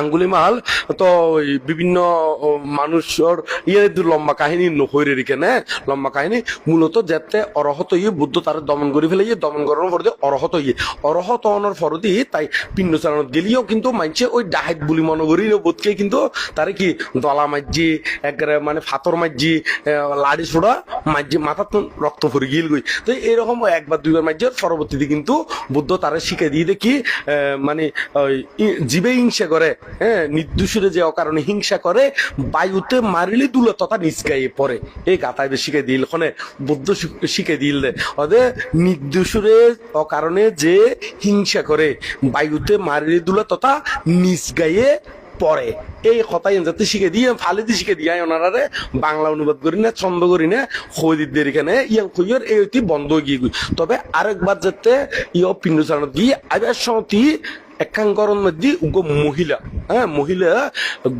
আঙ্গুলিমাল তো বিভিন্ন মানুষের ইয়ে লম্বা কাহিনী নহৈরে রেখে নে। লম্বা কাহিনী মূলত যাতে অরহত ইয়ে বুদ্ধ তার দমন করে ফেলে ইয়ে দমন করার পর দিয়ে অরহত ইয়ে। অরহত অনর ফরদি তাই পিণ্ড চালানোর গেলিও কিন্তু মানছে ওই ডাহাত বুলি মনে করি বোধকে কিন্তু তারে কি দলা মাঝি একবারে মানে ফাতর মাঝি লাড়ি ছোড়া মাঝি মাথার তো রক্ত ভরে গিল গই। তো এরকম একবার দুইবার মাঝি পরবর্তীতে কিন্তু বুদ্ধ তারা শিখে দিয়ে দেখি মানে জীবে হিংসা হ্যাঁ নির্দোষীরে যে অকারণে হিংসা করে, বায়ুতে মারিলে দুলে তথা নিচ গায়ে পড়ে এই গাতায় শিখে দিল ওখানে বুদ্ধ শিখে দিল দে ওদের নির্দোষীরে অকারণে যে হিংসা করে, বায়ুতে মারিলে দুলে তথা নিচ গায়ে পরে এই কথাই যাতে শিখে দিয়ে, ফালি দিয়ে শিখে দিয়ে ওনারারে বাংলা অনুবাদ করি না, ছন্দ করি না খৈদিদের এখানে ইয়াং খুঁজের এই অতি বন্ধ গিয়ে। তবে আরেকবার যাতে ইয় পিণ্ড চালানো দিয়ে আবার সমতি একাঙ্করণ মধ্যে উগ্র মহিলা। হ্যাঁ মহিলা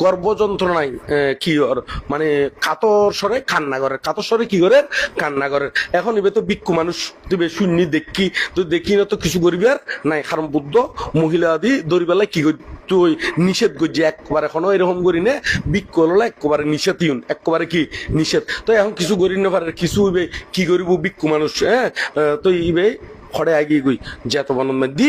গর্ভ যন্ত্রণায় কি ওর মানে কাতর স্বরে কান্না করে কাতর স্বরে কি করে কান্না করে এখন এবার তো বিক্ষু মানুষ দিবে শূন্য দেখি। তো দেখি না তো কিছু করিবে আর? নাই কারণ বুদ্ধ। মহিলা আদি দরিবেলায় কি তুই নিষেধ করছি একবার এখনও এরকম করি না বিক্ষ হলো একবারে নিষেধ ইউন একবারে কি? নিষেধ। তো এখন কিছু করি না পারে কিছু হইবে কি করিব বিক্ষু মানুষ হ্যাঁ? তো ইবে খড়ে আগিয়ে গই যেত বনন দি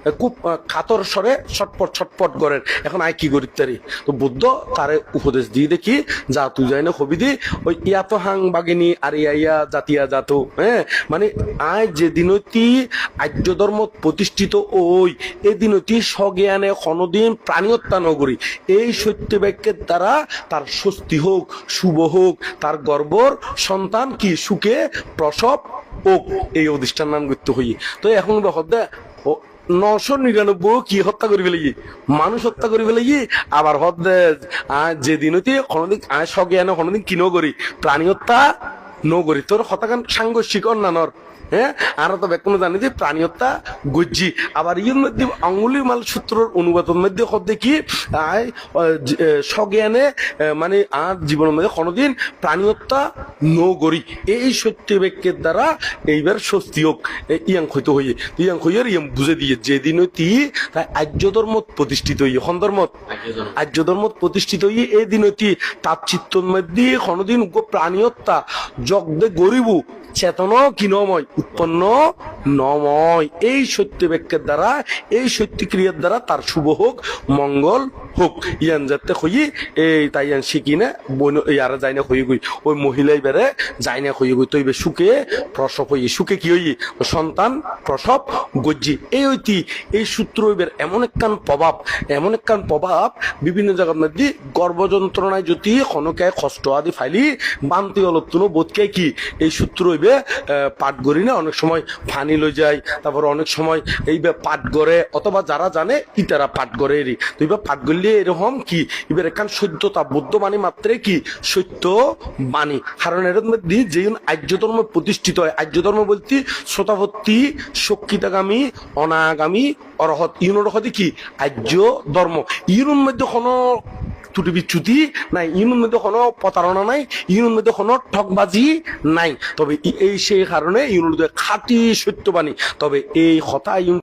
খুব কাতর স্বরে ছটপট ছটপট করেন এখন আই কি করি তারি? তো বুদ্ধ তারে উপদেশ দিয়ে দেখি, যা তুই যাই না, হবি দি, ওই ইয়া তো হাং বাগিনী আর ইয়া ইয়া জাতিয়া জাতো হ্যাঁ? মানে আয় যে দিনতি আর্য ধর্ম প্রতিষ্ঠিত ওই, এই দিনতি স্বজ্ঞানে কোনদিন প্রাণী হত্যা নগরী এই সত্য বাক্যের দ্বারা তার স্বস্তি হোক, শুভ হোক, তার গর্বর সন্তান কি সুখে প্রসব হোক, এই অধিষ্ঠান নাম করতে হই তো এখন হদ্দে নশো নিরানব্বই কি হত্যা করি ফেলি মানুষ হত্যা করি ফেলি আবার যেদিন হইতে কোনোদিন আয় স্বজ্ঞানে কোনোদিন কিনো করি প্রাণী হত্যা নো করি তোর হতাকান সাংঘর্ষিক অন্যান্যর হ্যাঁ? আর তো জানি যে প্রাণী হত্যা গজ্জি। আবার ইয়ের মধ্যে আঙ্গুলি মাল সূত্রর মধ্যে আয় আহ, মানে আর জীবনের মধ্যে কোনোদিন প্রাণী হত্যা এই সত্য বাক্যের দ্বারা এইবার স্বস্তি হোক ইয়াং হইতে হইয়ে। ইয়াং হইয়ের ইয়াং বুঝে দিয়ে যেদিন তি তাই আর্য ধর্ম প্রতিষ্ঠিত হইয়ে। ধর্ম আর্য ধর্ম প্রতিষ্ঠিত হইয়ে এই দিন তার চিত্তর মধ্যে কোনোদিন উগ্র প্রাণী হত্যা জগদে গরিবু চেতন কি নময় উৎপন্ন নময়। এই সত্য ব্যাখ্যার দ্বারা, এই সত্য ক্রিয়ার দ্বারা তার শুভ হোক, মঙ্গল হোক, ইয়ান যাতে হই এই তাই শিখি না, বইন ইয়ারা যাই না হই গই। ওই মহিলাই বেড়ে যাই না হই গই। তৈবে সুখে প্রসব হই সুখে কি হই সন্তান, প্রসব, গজ্জি। এই ঐতি এই সূত্র এমন একখান প্রভাব, এমন একখান প্রভাব বিভিন্ন জায়গার মধ্যে গর্ভযন্ত্রণায় যদি খনকে কষ্ট আদি ফাইলি বান্তি অলত্তুনো বোধকে কি এই সূত্র হইবে পাঠ করি না, অনেক সময় ফানি লই যায় তারপর অনেক সময় এইবে পাঠ করে, অথবা যারা জানে ইতারা পাঠ করে এরি। তো এবার পাঠ করলে এরকম কি? এবার এখান সত্যতা বুদ্ধ বাণী মাত্রে কি? সত্য বাণী কারণ এর মধ্যে যে আর্য ধর্ম প্রতিষ্ঠিত হয় আর্য ধর্ম বলতে শ্রোতাভর্তি শক্তিতাগামী, অনাগামী, অরহত। ইউনোর হতে কি? আর্য ধর্ম ইউনোর মধ্যে কোনো ত্রুটি বিচ্যুতি নাই, ইউনোর মধ্যে কোনো প্রতারণা নাই, ইউনোর মধ্যে কোনো ঠকবাজি নাই। তবে এই সেই কারণে মধ্যে খাঁটি সত্যবাণী। তবে এই কথা ইউন